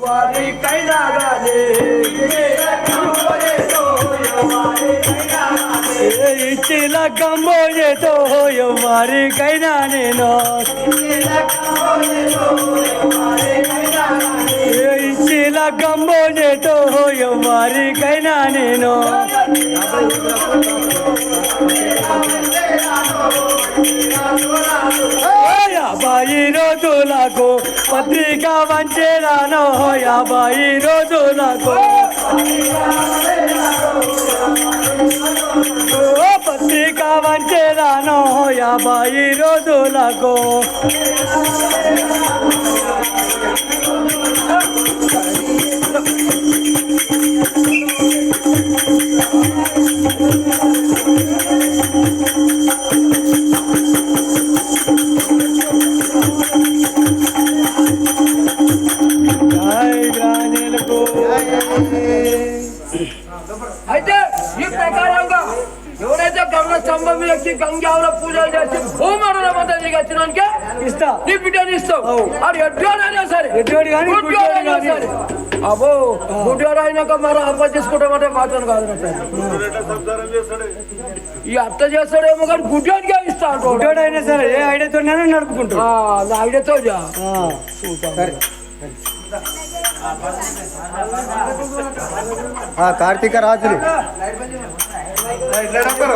వారికైనా గానీ ఇచ్చి లగ్గమ్మోయేతో ఎవరికైనా నేను ఇచ్చి లగ్గమ్మోయేతో ఎవరికైనా నేను యాభై రోజులకు పత్రిక వంచేరాను యాభై రోజులకు ఓ పత్రిక వంచేరాను యాభై రోజులకు అయితే ఈ ప్రకారంగా ఎవరైతే గంగ స్తంభం మీద ఎక్కి గంగావుల పూజలు చేసి భూమరుల మధ్య నీకు వచ్చినానికి ఇస్తా నీ బిడ్డని ఇస్తావు. అది సరే గాని, గుడ్డోడైనా గుడ్డోడు గాని. సరే అబ్బో గుడ్డోడు అయినాక మరి అబ్బ చేసుకుంటామంటే మాత్రం కాదు. ఈ అత్త చేస్తాడేమో కానీ గుడ్డోడిగా ఇస్తా అంటాడు. ఎవడైనా సరే ఏ ఐడియాతో నడుపుకుంటాడు. ఆ, నా ఐడియాతో కార్తీక రాజులు కార్తీక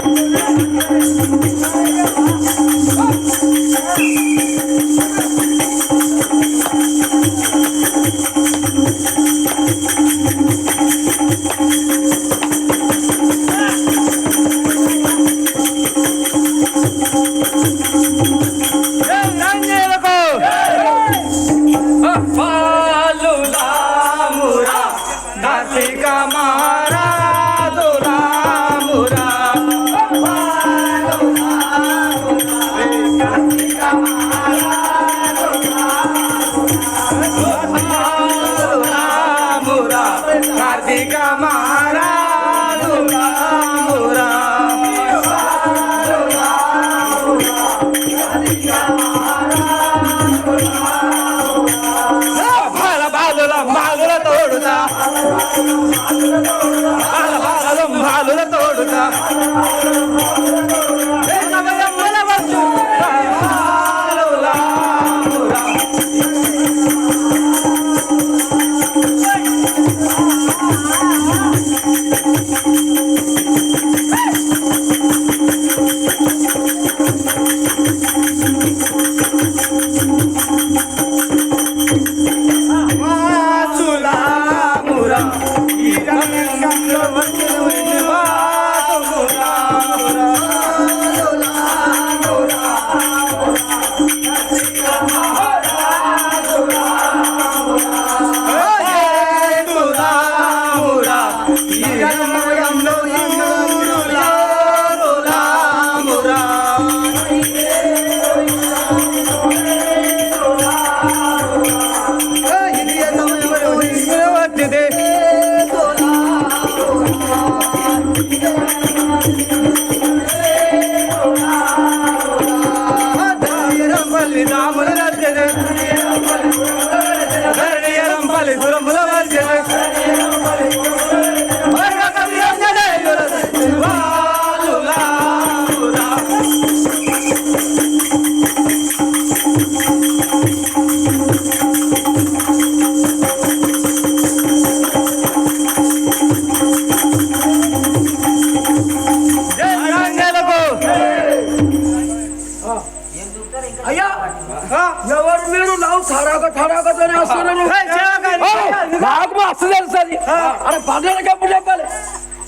అరే పన్నెండుకి ఎప్పుడు చెప్పాలి.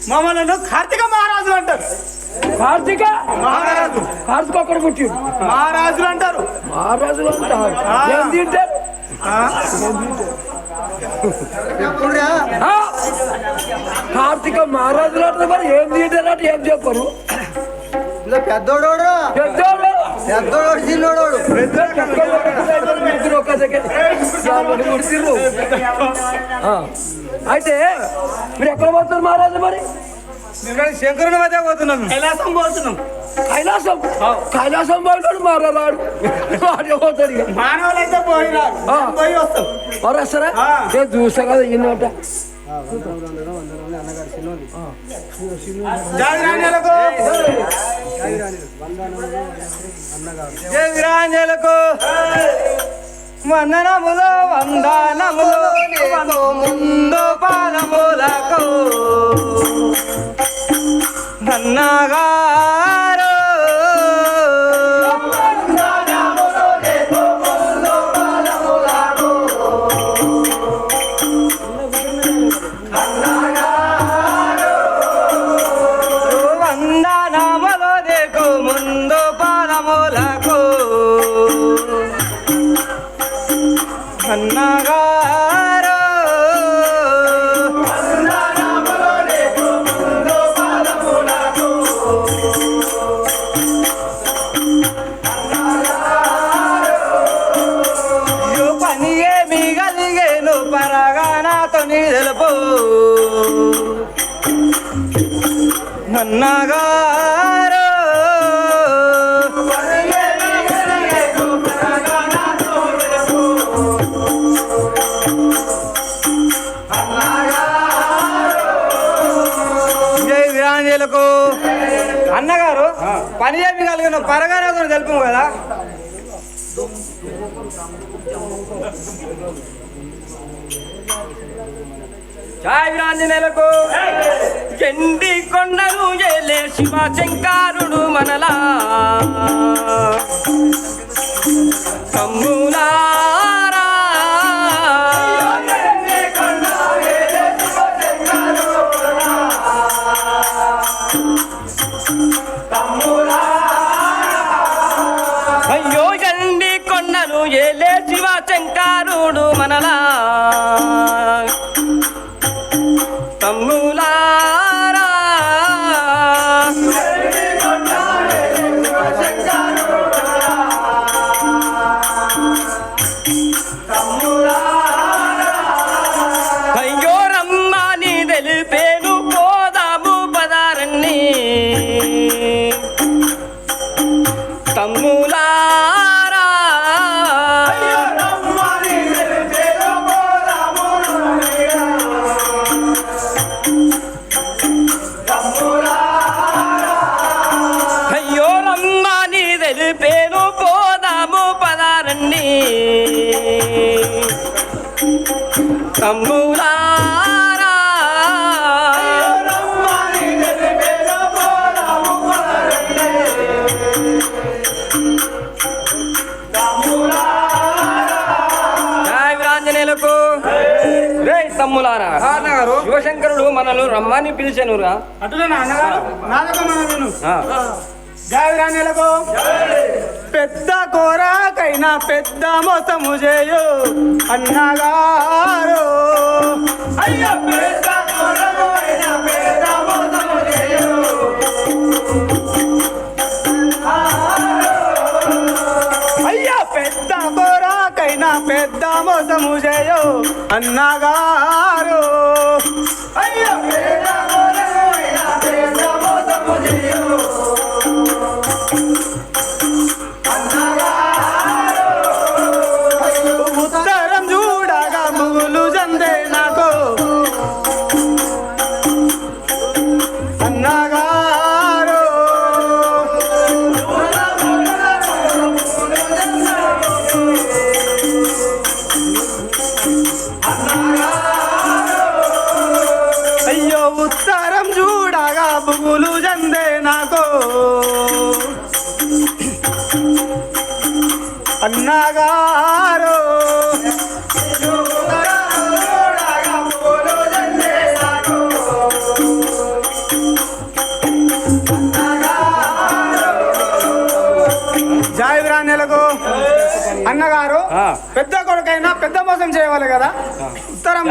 మమ్మల్ని కార్తీక మహారాజులు అంటారు. కార్తీక మహారాజు. కార్తీక ఒక్కడు పుట్టి మహారాజులు అంటారు. మహారాజులు అంటారు. ఏం తింటారు? ఆ? కార్తీక మహారాజులు అంటే మరి ఏం తింటారు అంటే ఏం చెప్పరు? పెద్దోడు పెద్దోళ్ళు పెద్దోడు చిన్నోడు. అయితే మీరు ఎక్కడ పోతున్నారు మహారాజు మరి? శంకరుని మధ్య పోతున్నాం. కైలాసం పోతున్నాం. కైలాసం? కైలాసం పోయినాడు మారాడు వాడు పోతాడు మానవులైతే పోయినారు. పోయి వస్తాం. వస్తారా చూసా కదా ఈయనట జాగ్రాంజలకు జాగ్రాంజలకు వందనములు వందనములు ముందు పాదములకు నన్నగారు నన్నగారు జై వీరాంజలకు అన్నగారు పని కలిగిన పరగానే తెలుపు కదా? చావిరాంజనేలకు చెండి కొండను ఏలే శివ శంకారుడు మనలా. కమ్ములారా. అయ్యో చండి కొండను ఏలే శివ శంకారుడు మనలా. తమ్ములారా రే తమ్ములారా శివశంకరుడు మనల్ని రమ్మని పిలిచానురా. అటులేనా అన్నగారు నాదక మన విను. ఆ. పెద్ద కోరాకైనా పెద్ద మోసము చేయు అన్నగారు. అయ్యో పెద్ద పెద్ద మోసము చేయు. అయ్యా పెద్ద కోరాకైనా పెద్ద మోసము చేయు అన్నగారు. అయ్యో అన్నగారు జాయిరాణ్యులకు అన్నగారు ఆ. పెద్ద కొడుకైనా పెద్ద మోసం చేయవాలి కదా? ఉత్తరం.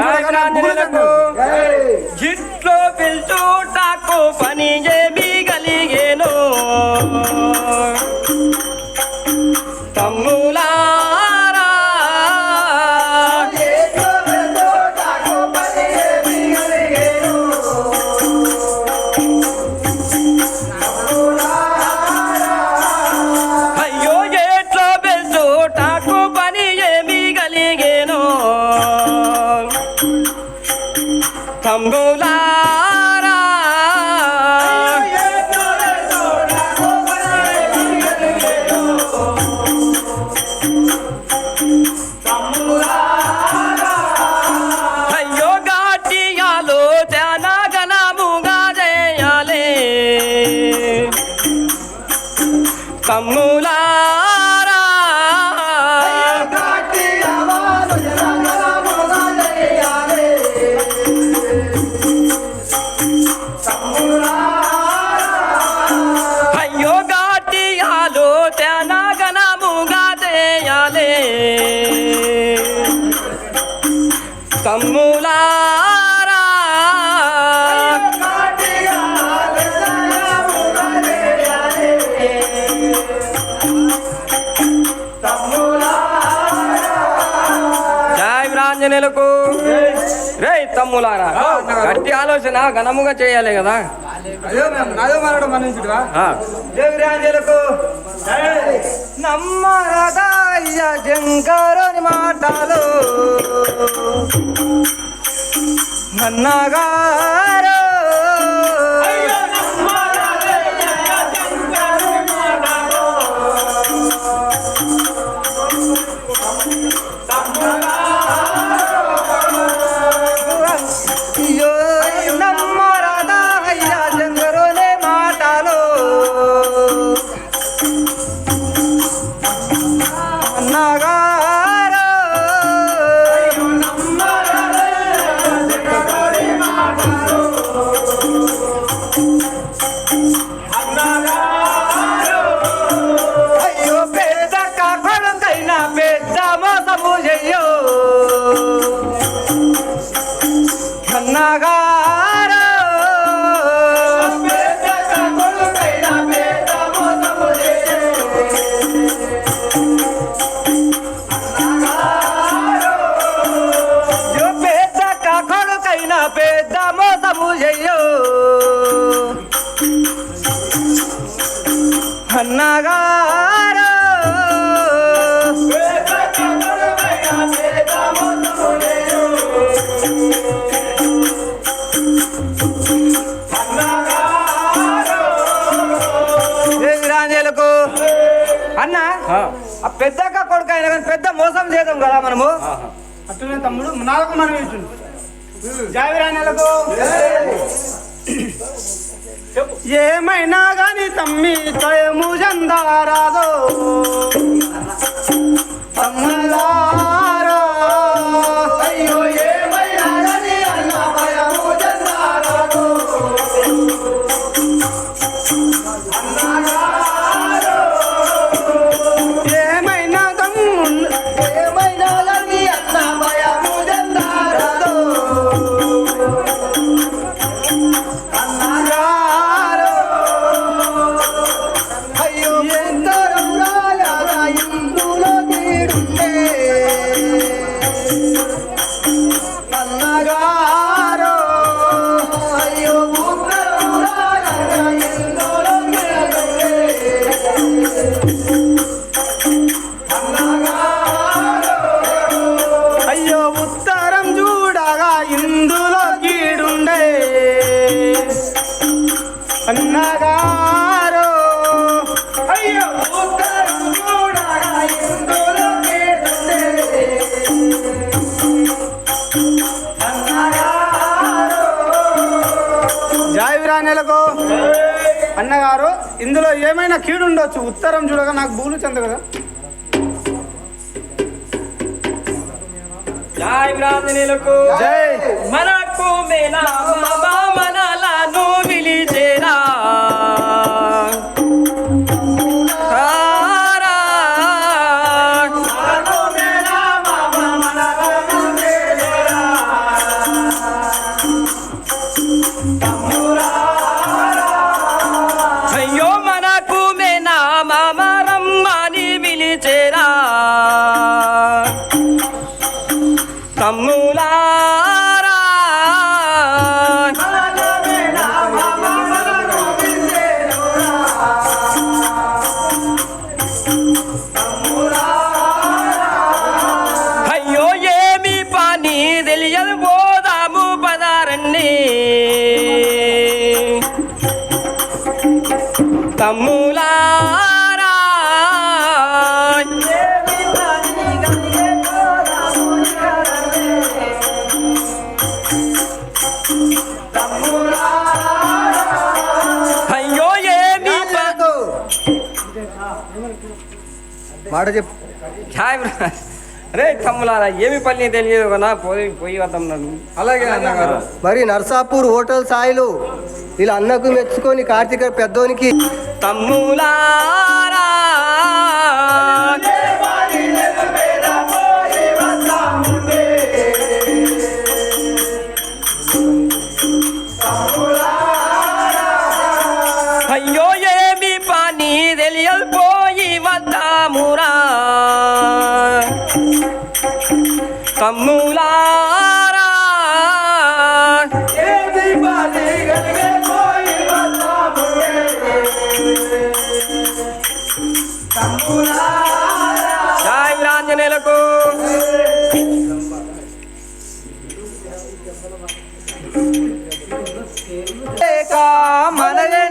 జిట్లో పిలుచుటాకు పని ఏమి కలిగేను. అయ్యో తమ్ములారా గట్టి ఆలోచన ఘనముగా చేయాలి కదా. నమ్మరదయ్య శంకరుని మాటలు. అన్నగారు చేద్దాం కదా మనము? అట్లనే తమ్ముడు నాలుగు మనం ఏమైనా గాని తమ్మి తయము జందారాదో. తమ్ములారా. అయ్యో ఏమైనా గాని అన్న భయము జందారాదో. ఏమైనా కీడుండొచ్చు ఉత్తరం చూడగా నాకు భూలు చెంద కదా. జై వీరాంజనేయులకు జై. మనకు మేనా అయ్యో ఏమి మాట చెప్పు. ఛాయ్ రే తమ్ములారా ఏమి పని తెలియదు కదా పోయి పోయి వద్దాం నన్ను. అలాగే అన్నగారు. మరి నర్సాపూర్ హోటల్ సాయిలు వీళ్ళ అన్నకు మెచ్చుకొని కార్తీక పెద్దోనికి తమ్ములారా. పోయి వద్దామురా. కమ్ములారా. సాయి రాంజనేలకు. మనలే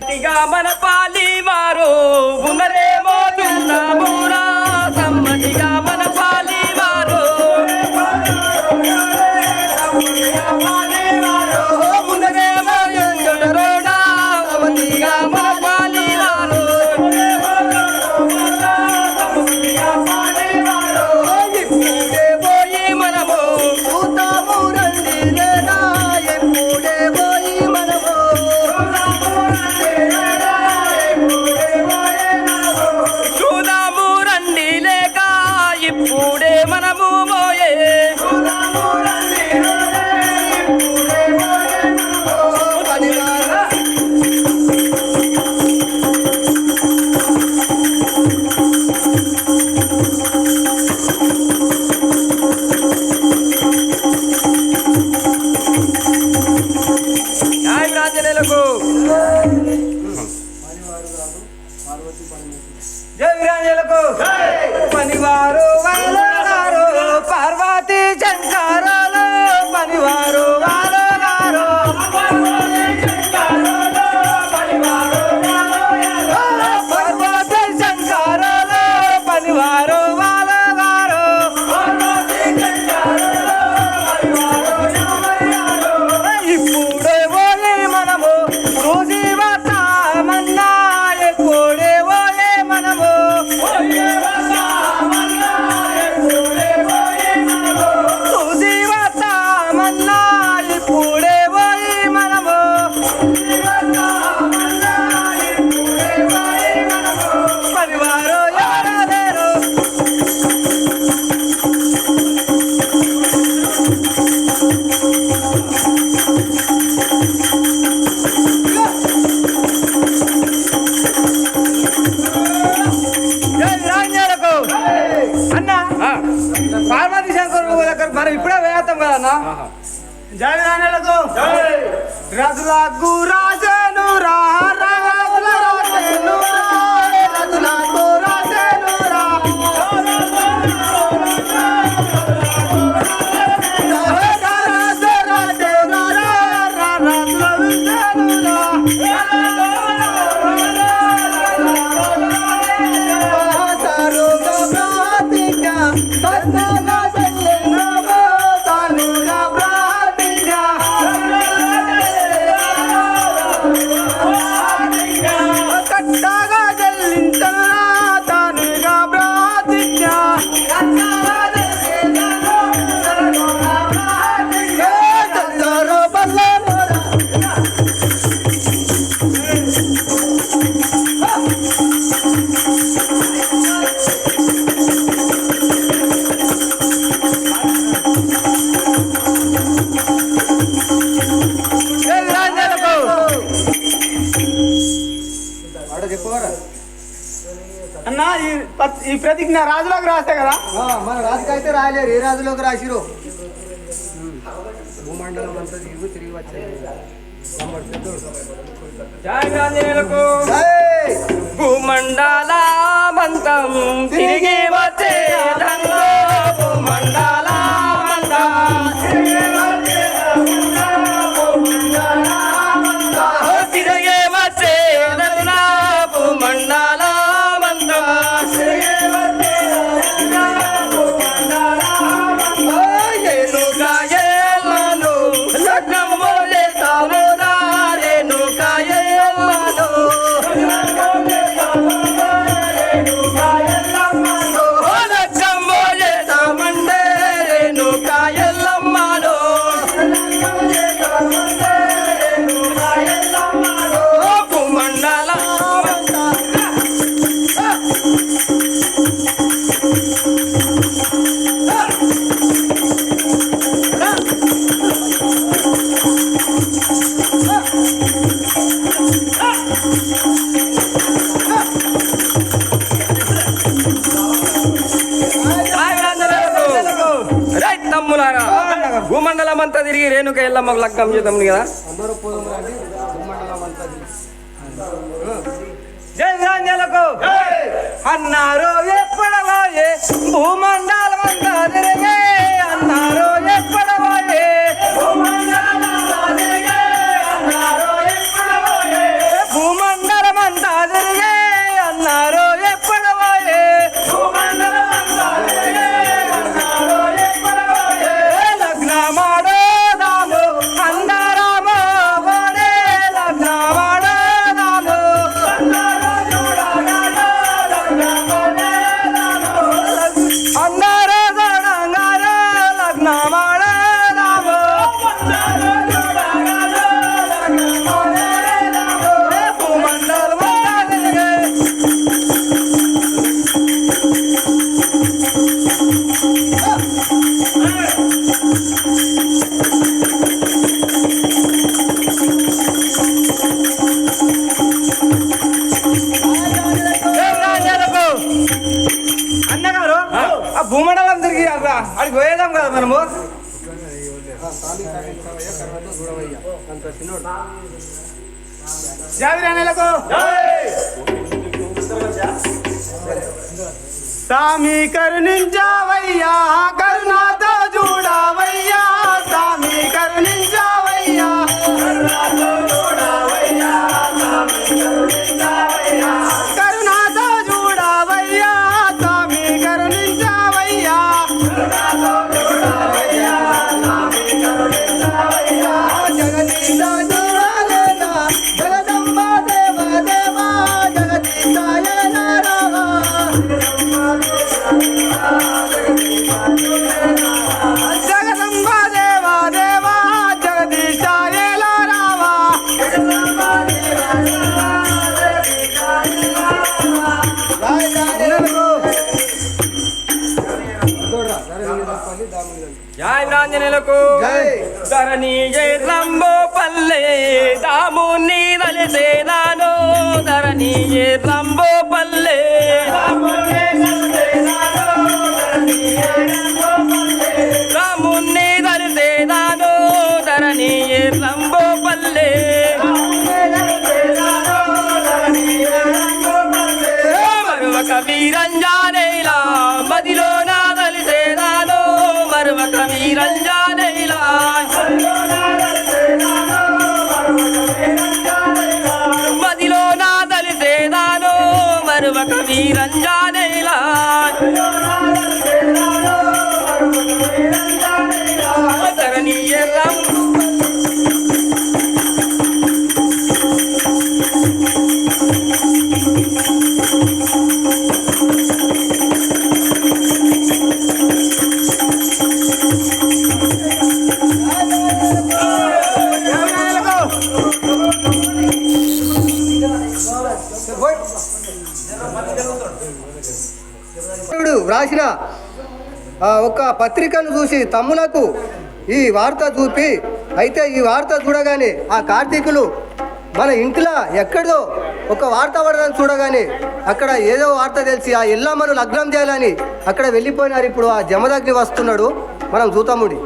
तिघा मन पाली मारो घुमरे రథులకు రాజేను రా రథుల రాజేను రా రథులకు రాజేను రా రాజ రాజేను రా రథుల విజేను రా ఈ ప్రతిజ్ఞ రాజులకు రాస్తే కదా? మన రాజుకి అయితే రాయలేరు. ఏ రాజులోకి రాసిరు? భూమండలం అంతా తిరిగి తిరిగి వచ్చాయి జై ఆంజనేయులకు భూమండలమంతం తిరిగి వచ్చే భూమండలమంతం తిరిగి వచ్చే అంతా తిరిగి రేణుక ఎల్లమ్మకు లగ్గం చేద్దాం కదా. జై వీరాంజలకు అన్నారు ఎప్పుడవాయే భూమండలం జావిరాణులకు స్వామి కరుణించావయ్యా కరుణాతో చూడవయ్యా స్వామి కరుణించావయ్యా కరుణాతో జై. ధరణి రంబో పల్లె దాముని ధరణి జై రంబో పల్లె రాసిన ఒక పత్రికను చూసి తమ్ములకు ఈ వార్త చూపి అయితే ఈ వార్త చూడగానే ఆ కార్తీకులు మన ఇంట్లో ఎక్కడో ఒక వార్త పడడం చూడగానే అక్కడ ఏదో వార్త తెలిసి ఆ ఎల్లమ్మను లగ్నం చేయాలని అక్కడ వెళ్ళిపోయినారు. ఇప్పుడు ఆ జమదగ్ని వస్తున్నాడు మనం చూతాముడి